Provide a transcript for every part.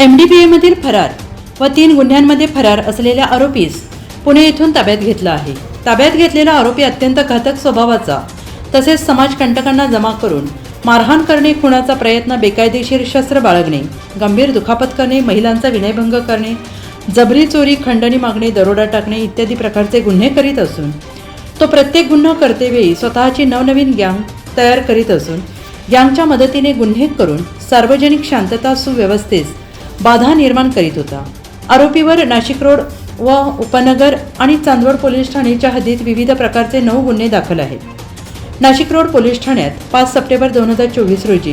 M D बी एमधील फरार व तीन गुन्ह्यांमध्ये फरार असलेल्या आरोपीस पुणे येथून ताब्यात घेतला आहे. ताब्यात घेतलेला आरोपी अत्यंत घातक स्वभावाचा तसेच समाजकंटकांना जमा करून मारहाण करणे खुणाचा प्रयत्न बेकायदेशीर शस्त्र बाळगणे गंभीर दुखापत करणे महिलांचा विनयभंग करणे जबरी चोरी खंडणी मागणे दरोडा टाकणे इत्यादी प्रकारचे गुन्हे करीत असून तो प्रत्येक गुन्हा करतेवेळी स्वतःची नवनवीन गँग तयार करीत असून गँगच्या मदतीने गुन्हे करून सार्वजनिक शांतता सुव्यवस्थेस बाधा निर्माण करीत होता. आरोपीवर नाशिक रोड व उपनगर आणि चांदवड पोलीस ठाणेच्या हद्दीत विविध प्रकारचे नऊ गुन्हे दाखल आहेत. नाशिक रोड पोलीस ठाण्यात पाच सप्टेंबर दोन हजार चोवीस रोजी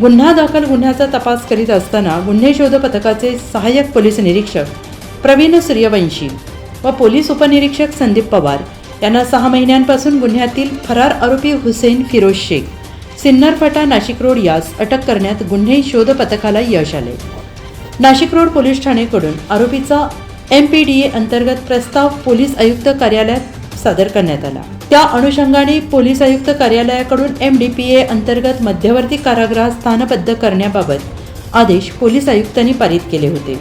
गुन्हा दाखल गुन्ह्याचा तपास करीत असताना गुन्हे शोध पथकाचे सहाय्यक पोलीस निरीक्षक प्रवीण सूर्यवंशी व पोलीस उपनिरीक्षक संदीप पवार यांना सहा महिन्यांपासून गुन्ह्यातील फरार आरोपी हुसेन फिरोज शेख सिन्नरफटा नाशिक रोड यास अटक करण्यात गुन्हे शोध पथकाला यश आले. नाशिक रोड पोलीस ठाणेकडून आरोपीचा एम पी डी ए अंतर्गत प्रस्ताव पोलीस आयुक्त कार्यालयात सादर करण्यात आला. त्या अनुषंगाने पोलीस आयुक्त कार्यालयाकडून एम डी पी ए अंतर्गत मध्यवर्ती कारागृहात स्थानबद्ध करण्याबाबत आदेश पोलीस आयुक्तांनी पारित केले होते.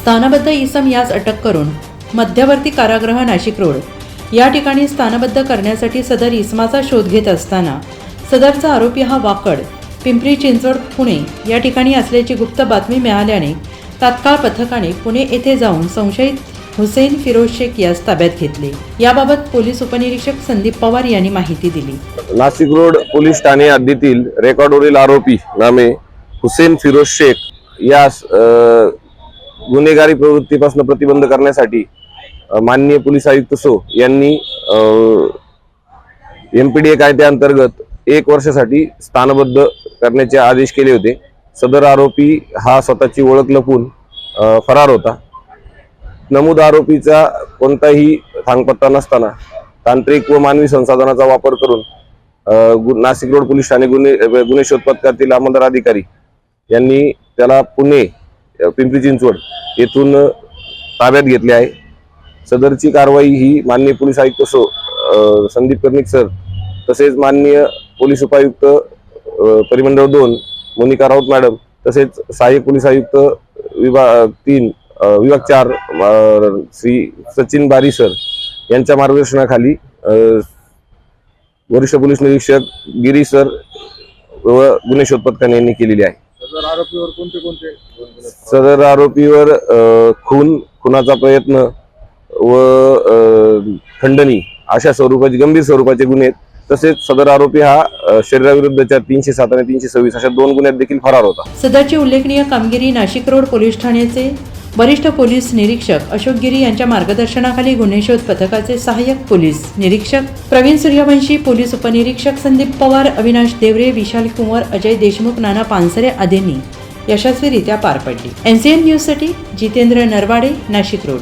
स्थानबद्ध इसम यास अटक करून मध्यवर्ती कारागृह नाशिक रोड या ठिकाणी स्थानबद्ध करण्यासाठी सदर इसमाचा शोध घेत असताना सदरचा आरोपी हा वाकड पिंपरी चिंचवड पुणे या ठिकाणी असल्याची गुप्त बातमी मिळाल्याने तात्काळ पथकाने पुणे येथे जाऊन संशयित हुसेन फिरोज शेख यास ताब्यात घेतले. याबाबत पोलीस उपनिरीक्षक संदीप पवार यांनी माहिती दिली. नाशिक रोड पोलीस ठाणे हद्दीतील रेकॉर्डवरील आरोपी नामे हुसेन फिरोज शेख यास अ, गुन्हेगारी प्रवृत्तीपासून प्रतिबंध करण्यासाठी अ, माननीय पोलीस आयुक्त सो यांनी एमपीडीए कायद्याअंतर्गत एक वर्षासाठी स्थानबद्ध करण्याचे आदेश केले होते. सदर आरोपी हा स्वतःची ओळख लपून फरार होता. नमूद आरोपीचा कोणताही थांगपत्ता नसताना तांत्रिक व मानवी संसाधनाचा वापर करून गु- नाशिक रोड पोलीस ठाणे गुन्हे गुन्हे शोध पथकातील अधिकारी यांनी त्याला पुणे पिंपरी चिंचवड येथून ताब्यात घेतले आहे. सदरची कारवाई ही माननीय पोलीस आयुक्त सो संदीप कर्णिक सर तसेच माननीय पोलीस उपायुक्त परिमंडळ दोन मोनिका राऊत मॅडम तसेच सहाय्यक पोलीस आयुक्त विभाग तीन विभाग चार श्री सचिन बारी सर यांच्या मार्गदर्शनाखाली वरिष्ठ पोलीस निरीक्षक गिरी सर व गुन्हे शोध पथकाने यांनी केलेली आहे सदर आरोपीवर कोणते कोणते गुन्हे सदर आरोपीवर खून खुनाचा प्रयत्न व खंडणी अशा स्वरूपाचे गंभीर स्वरूपाचे गुन्हे आहेत. तसेच सदर आरोपी हा शरीराविरुद्धच्या तीनशे सात आणि तीनशे सव्वीस अशा दोन गुन्ह्यात देखील फरार होता. सदरची उल्लेखनीय कामगिरी नाशिक रोड पोलीस ठाण्याचे वरिष्ठ पोलीस निरीक्षक अशोक गिरी यांच्या मार्गदर्शनाखाली गुन्हे शोध पथकाचे सहाय्यक पोलीस निरीक्षक प्रवीण सूर्यवंशी पोलीस उपनिरीक्षक संदीप पवार अविनाश देवरे विशाल कुंवर अजय देशमुख नाना पानसरे आदींनी यशस्वीरित्या पार पडली. एनसीएन न्यूजसाठी जितेंद्र नरवाडे नाशिक रोड.